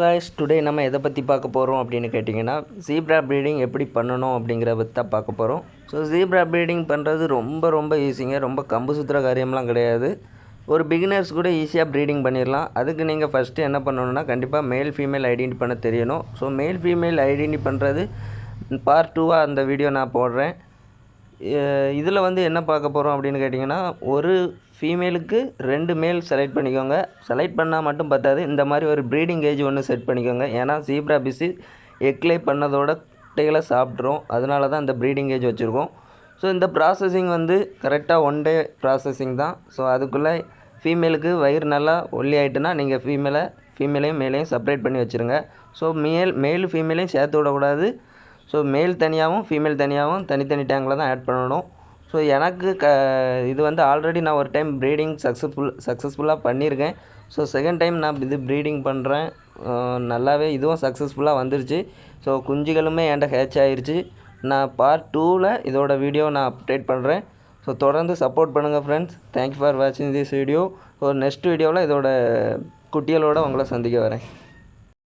ஹாய்ஸ் today நம்ம எதை பற்றி பார்க்க போகிறோம் அப்படின்னு கேட்டிங்கன்னா ஜீப்ரா ப்ரீடிங் எப்படி பண்ணணும் அப்படிங்கிற பற்றி தான் பார்க்க போகிறோம் ஸோ ஜீப்ரா ப்ரீடிங் பண்ணுறது ரொம்ப ரொம்ப ஈஸிங்க ரொம்ப கம்பு சுற்றுற காரியம்லாம் கிடையாது. ஒரு பிகினர்ஸ் கூட ஈஸியாக ப்ரீடிங் பண்ணிடலாம். அதுக்கு நீங்கள் ஃபஸ்ட்டு என்ன பண்ணணும்னா கண்டிப்பாக மேல் ஃபீமேல் ஐடென்டி பண்ண தெரியணும். ஸோ மேல் ஃபீமேல் ஐடென்டி பண்ணுறது பார்ட் டூவாக அந்த வீடியோ நான் போடுறேன். இதில் வந்து என்ன பார்க்க போகிறோம் அப்படின்னு கேட்டிங்கன்னா ஒரு ஃபீமேலுக்கு ரெண்டு மேல் செலக்ட் பண்ணிக்கோங்க. செலக்ட் பண்ணால் மட்டும் பத்தாது. இந்த மாதிரி ஒரு ப்ரீடிங் ஏஜ் ஒன்று செட் பண்ணிக்கோங்க. ஏன்னா சீப்ரா பிஸி எக்லே பண்ணதோட குட்டைகளை சாப்பிட்ரும் அதனால தான் இந்த ப்ரீடிங் ஏஜ் வச்சுருக்கோம். ஸோ இந்த ப்ராசஸிங் வந்து கரெக்டாக ஒன் டே ப்ராசஸிங் தான். ஸோ அதுக்குள்ளே ஃபீமேலுக்கு வயிறு நல்லா ஒல்லி ஆகிட்டுனா நீங்கள் ஃபீமேலை ஃபீமேலையும் மேலையும் செப்பரேட் பண்ணி வச்சுருங்க. ஸோ மேல் மேல் ஃபீமேலையும் சேர்த்து விடக்கூடாது. ஸோ மேல் தனியாகவும் ஃபீமேல் தனியாகவும் தனித்தனி டேங்கில் தான் ஆட் பண்ணணும். ஸோ எனக்கு க இது வந்து ஆல்ரெடி நான் ஒரு டைம் ப்ரீடிங் சக்ஸஸ்ஃபுல் சக்ஸஸ்ஃபுல்லாக பண்ணியிருக்கேன். ஸோ செகண்ட் டைம் நான் இது ப்ரீடிங் பண்ணுறேன் நல்லாவே இதுவும் சக்ஸஸ்ஃபுல்லாக வந்துருச்சு. ஸோ குஞ்சுகளுமே என்கிட்ட ஹேச் ஆயிடுச்சு நான் பார்ட் டூவில் இதோட வீடியோ நான் அப்டேட் பண்ணுறேன் ஸோ தொடர்ந்து சப்போர்ட் பண்ணுங்கள் ஃப்ரெண்ட்ஸ் தேங்க்யூ ஃபார் வாட்சிங் திஸ் வீடியோ ஒரு நெக்ஸ்ட் வீடியோவில் இதோட குட்டிகளோட உங்களை சந்திக்க வரேன்.